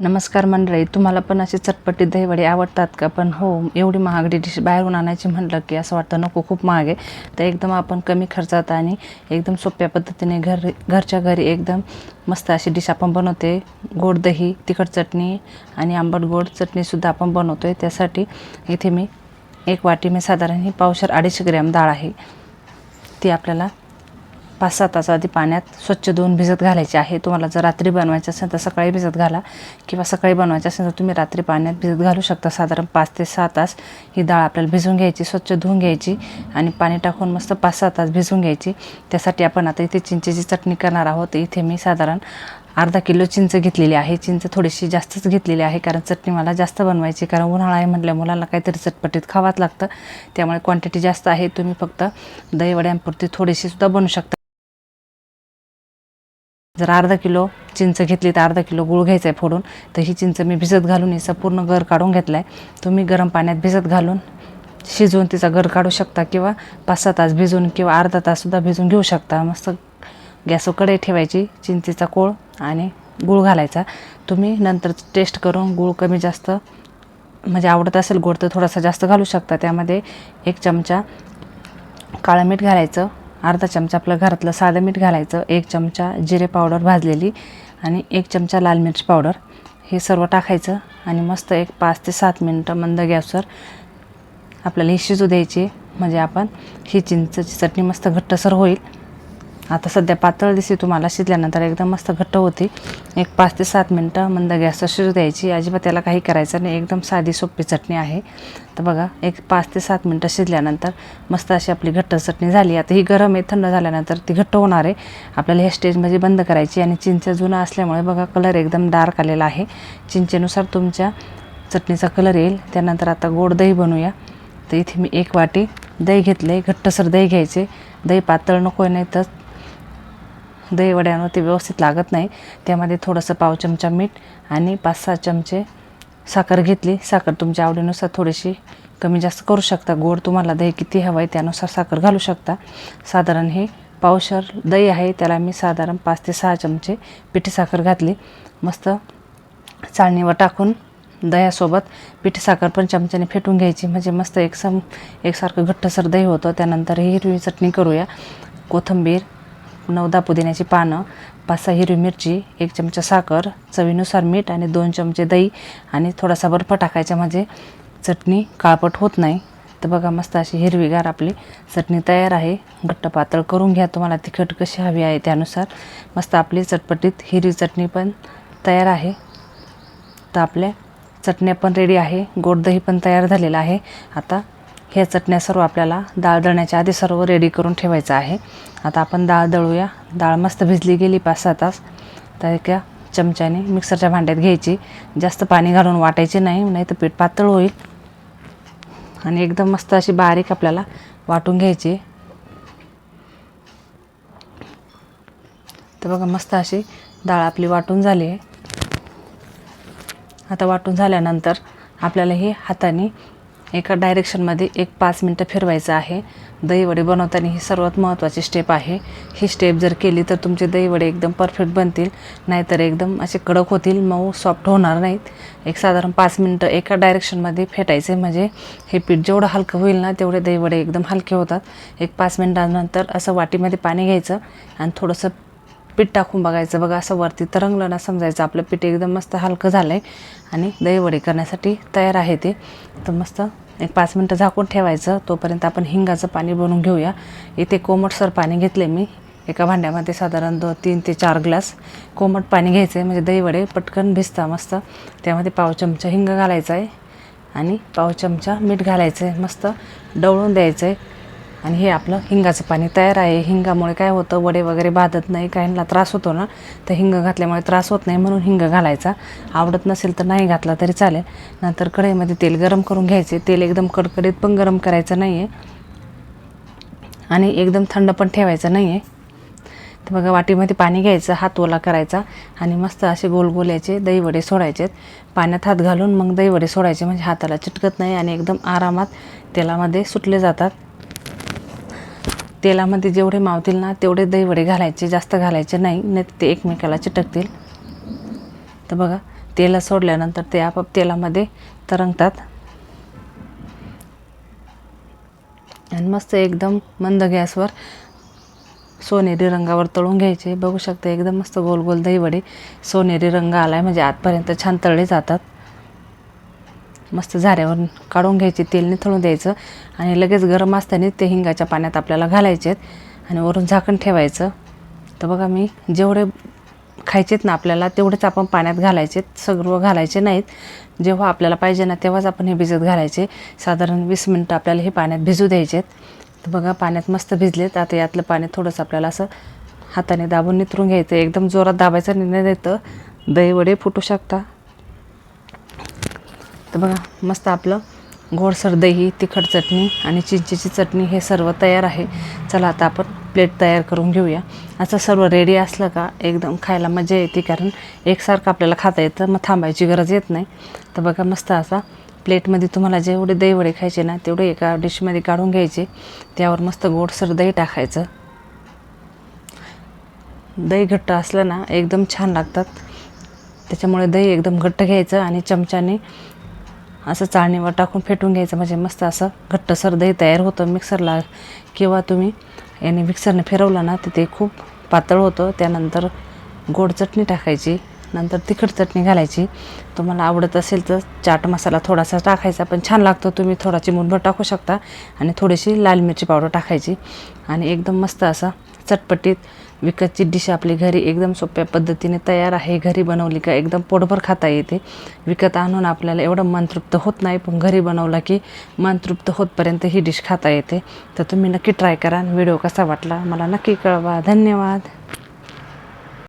नमस्कार मंडळी तुम्हाला पण असे चटपटीत दहीवडे आवडतात का? पण हो एवढी महागडी डिश बाहेरून आणायची म्हटलं की असं वाटतं नको खूप महाग आहे. तर एकदम आपण कमी खर्चात आणि एकदम सोप्या पद्धतीने घर घरच्या घरी एकदम मस्त अशी डिश आपण बनवते. गोड दही तिखट चटणी आणि आंबट गोड चटणीसुद्धा आपण बनवतो आहे त्यासाठी इथे मी एक वाटी मी साधारण ही पावशर अडीचशे ग्रॅम डाळ आहे. ती आपल्याला पाच सहा तास आधी पाण्यात स्वच्छ धुवून भिजत घालायचे आहे. तुम्हाला जर रात्री बनवायचं असेल तर सकाळी भिजत घाला. किंवा सकाळी बनवायचं असेल तर तुम्ही रात्री पाण्यात भिजत घालू शकता. साधारण पाच ते सहा तास ही डाळ आपल्याला भिजवून घ्यायची स्वच्छ धुवून घ्यायची आणि पाणी टाकून मस्त पाच सहा तास भिजवून घ्यायची. त्यासाठी आपण आता इथे चिंचेची चटणी करणार आहोत. इथे मी साधारण अर्धा किलो चिंच घेतलेली आहे. चिंच थोडीशी जास्तच घेतलेली आहे कारण चटणी मला जास्त बनवायची कारण उन्हाळा आहे म्हटल्या मुलांना काहीतरी चटपटीत खावाच लागतं. त्यामुळे क्वांटिटी जास्त आहे. तुम्ही फक्त दहीवड्यांपुरती थोडीशी सुद्धा बनवू शकता. जर अर्धा किलो चिंच घेतली तर अर्धा किलो गूळ घ्यायचा आहे फोडून तर ही चिंच मी भिजत घालून हिचा पूर्ण गर काढून घेतला आहे तुम्ही गरम पाण्यात भिजत घालून शिजवून तिचा गर काढू शकता किंवा पाच सहा तास भिजवून किंवा अर्धा ताससुद्धा भिजून घेऊ शकता. मस्त गॅसवर कढई ठेवायची चिंचेचा कोळ आणि गूळ घालायचा. तुम्ही नंतर टेस्ट करून गूळ कमी जास्त म्हणजे आवडत असेल गोड तर थोडासा जास्त घालू शकता. त्यामध्ये एक चमचा काळं मीठ घालायचं अर्धा चमचा आपलं घरातलं साधं मीठ घालायचं एक चमचा जिरे पावडर भाजलेली आणि एक चमचा लाल मिरची पावडर. हे सर्व टाकायचं आणि मस्त एक पाच ते सात मिनटं मंद गॅसवर आपल्याला ही शिजू द्यायची. म्हणजे आपण ही चिंचची चटणी मस्त घट्टसर होईल. आता सध्या पातळ दिसते तुम्हाला शिजल्यानंतर एकदम मस्त घट्ट होती. एक पाच ते सात मिनटं मंद गॅसवर शिजू द्यायची. अजिबात त्याला काही करायचं नाही. एकदम साधी सोपी चटणी आहे. तर बघा एक पाच ते सात मिनटं शिजल्यानंतर मस्त अशी आपली घट्ट चटणी झाली. आता ही गरम आहे थंड झाल्यानंतर ती घट्ट होणार आहे. आपल्याला ह्या स्टेजमध्ये बंद करायची आणि चिंचा जुनं असल्यामुळे बघा कलर एकदम डार्क आलेला आहे. चिंचेनुसार तुमच्या चटणीचा कलर येईल. त्यानंतर आता गोड दही बनवूया. तर इथे मी एक वाटी दही घेतलं आहे घट्टसर दही घ्यायचे. दही पातळ नको आहे नाही तर दही वड्यांवर ते व्यवस्थित लागत नाही. त्यामध्ये थोडंसं पाव चमचा मीठ आणि पाच सहा चमचे साखर घेतली. साखर तुमच्या आवडीनुसार थोडीशी कमी जास्त करू शकता. गोड तुम्हाला दही किती हवं आहे त्यानुसार साखर घालू शकता. साधारण हे पावशर दही आहे. त्याला मी साधारण पाच ते सहा चमचे पिठी साखर घातली. मस्त चाळणीवर टाकून दह्यासोबत पिठी साखर पण चमच्याने फेटून घ्यायची. म्हणजे मस्त एकसम एकसारखं घट्टसर दही होतं. त्यानंतर ही हिरवी चटणी करूया. कोथिंबीर नवदा पुदिन्याची पानं पाच सहा हिरवी मिरची एक चमचा साखर चवीनुसार मीठ आणि दोन चमचे दही आणि थोडासा बर्फ टाकायचा म्हणजे चटणी काळपट होत नाही. तर बघा मस्त अशी हिरवीगार आपली चटणी तयार आहे. घट्ट पातळ करून घ्या तुम्हाला तिखट कशी हवी आहे त्यानुसार. मस्त आपली चटपटीत हिरवी चटणी पण तयार आहे. तर आपल्या चटण्या पण रेडी आहे. गोड दही पण तयार झालेलं आहे. आता ह्या चटण्या सर्व आपल्याला डाळ दळण्याच्या आधी सर्व रेडी करून ठेवायचं आहे. आता आपण डाळ दळूया. डाळ मस्त भिजली गेली पाच सहा तास. तर एका चमच्याने मिक्सरच्या भांड्यात घ्यायची. जास्त पाणी घालून वाटायचे नाही नाही तर पीठ पातळ होईल. आणि एकदम मस्त अशी बारीक आपल्याला वाटून घ्यायची. तर बघा मस्त अशी डाळ आपली वाटून झाली आहे. आता वाटून झाल्यानंतर आपल्याला हे हाताने एका डायरेक्शनमध्ये एक पाच मिनटं फिरवायचं आहे. दहीवडे बनवताना ही सर्वात महत्त्वाची स्टेप आहे. ही स्टेप जर केली तर तुमचे दहीवडे एकदम परफेक्ट बनतील. नाहीतर एकदम असे कडक होतील मऊ सॉफ्ट होणार नाहीत. एक साधारण पाच मिनटं एका डायरेक्शनमध्ये फेटायचे. म्हणजे हे पीठ जेवढं हलकं होईल ना तेवढे दहीवडे एकदम हलके होतात. एक पाच मिनटानंतर असं वाटीमध्ये पाणी घ्यायचं आणि थोडंसं पीठ टाकून बघायचं. बघा असं वरती तरंगलं ना समजायचं. आपलं पीठ एकदम मस्त हलकं झालं आहे आणि दहीवडे करण्यासाठी तयार आहे ते. तर मस्त एक पाच मिनटं झाकून ठेवायचं. तोपर्यंत आपण हिंगाचं पाणी बनवून घेऊया. इथे कोमटसर पाणी घेतले मी. एका भांड्यामध्ये साधारण दो तीन ते चार ग्लास कोमट पाणी घ्यायचं आहे म्हणजे दहीवडे पटकन भिजता मस्त. त्यामध्ये पाव चमचा हिंग घालायचा आहे आणि पाव चमचा मीठ घालायचं आहे मस्त डवळून द्यायचं आहे आणि हे आपलं हिंगाचं पाणी तयार आहे. हिंगामुळे काय होतं वडे वगैरे बाधत नाही काहींना त्रास होतो ना तर हिंग घातल्यामुळे त्रास होत नाही म्हणून हिंग घालायचा. आवडत नसेल तर नाही घातला तरी चालेल. नंतर कढईमध्ये तेल गरम करून घ्यायचे. तेल एकदम कडकडीत पण गरम करायचं नाही आहे आणि एकदम थंड पण ठेवायचं नाही आहे तर बघा वाटीमध्ये पाणी घ्यायचं हात ओला करायचा आणि मस्त असे गोल गोल याचे दहीवडे सोडायचे. पाण्यात हात घालून मग दहीवडे सोडायचे म्हणजे हाताला चिटकत नाही आणि एकदम आरामात तेलामध्ये सुटले जातात. तेलामध्ये जेवढे मावतील ना तेवढे दहीवडे घालायचे जास्त घालायचे नाही नाही ते एकमेकाला चिटकतील. तर बघा तेला सोडल्यानंतर ते आपोआप तेलामध्ये तरंगतात. आणि मस्त एकदम मंद गॅसवर सोनेरी रंगावर तळून घ्यायचे. बघू शकता एकदम मस्त गोल गोल दहीवडे सोनेरी रंग आला आहे म्हणजे आतपर्यंत छान तळले जातात. मस्त झाऱ्यावर काढून घ्यायचे तेल निथळून द्यायचं आणि लगेच गरम असताना ते हिंगाच्या पाण्यात आपल्याला घालायचे आहेत आणि वरून झाकण ठेवायचं. तर बघा मी जेवढे खायचेत ना आपल्याला तेवढेच आपण पाण्यात घालायचे सगळं घालायचे नाहीत. जेव्हा आपल्याला पाहिजे ना तेव्हाच आपण हे भिजत घालायचे. साधारण वीस मिनटं आपल्याला हे पाण्यात भिजू द्यायचे तर बघा पाण्यात मस्त भिजलेत. आता यातलं पाणी थोडंसं आपल्याला असं हाताने दाबून नितरून घ्यायचं. एकदम जोरात दाबायचा निर्णय देतं. दही वडे फुटू शकता. तर बघा मस्त आपलं गोडसर दही तिखट चटणी आणि चिंचेची चटणी हे सर्व तयार आहे. चला आता आपण प्लेट तयार करून घेऊया. असं सर्व रेडी असलं का एकदम खायला मजा येते कारण एकसारखं आपल्याला खाता येतं मग थांबायची गरज येत नाही. तर बघा मस्त असा प्लेटमध्ये तुम्हाला जेवढे दही वडे खायचे ना तेवढे एका डिशमध्ये काढून घ्यायचे. त्यावर मस्त गोडसर दही टाकायचं. दही घट्ट असलं ना एकदम छान लागतात. त्याच्यामुळे दही एकदम घट्ट घ्यायचं आणि चमच्याने असं चाळणीवर टाकून फेटून घ्यायचं. म्हणजे मस्त असं घट्टसर दही तयार होतं मिक्सरला किंवा तुम्ही याने मिक्सरने फिरवलं ना तर ते खूप पातळ होतं. त्यानंतर गोड चटणी टाकायची. नंतर तिखट चटणी घालायची. तुम्हाला आवडत असेल तर चाट मसाला थोडासा टाकायचा पण छान लागतो. तुम्ही थोडा चिमूटभर टाकू शकता. आणि थोडीशी लाल मिरची पावडर टाकायची. आणि एकदम मस्त असा चटपटीत विकतची डिश आपली घरी एकदम सोप्या पद्धतीने तयार आहे. घरी बनवली का एकदम पोटभर खाता येते. विकत आणून आपल्याला एवढं मन तृप्त होत नाही पण घरी बनवला की मन तृप्त होतपर्यंत ही डिश खाता येते. तर तुम्ही नक्की ट्राय करा व्हिडिओ कसा वाटला मला नक्की कळवा. धन्यवाद.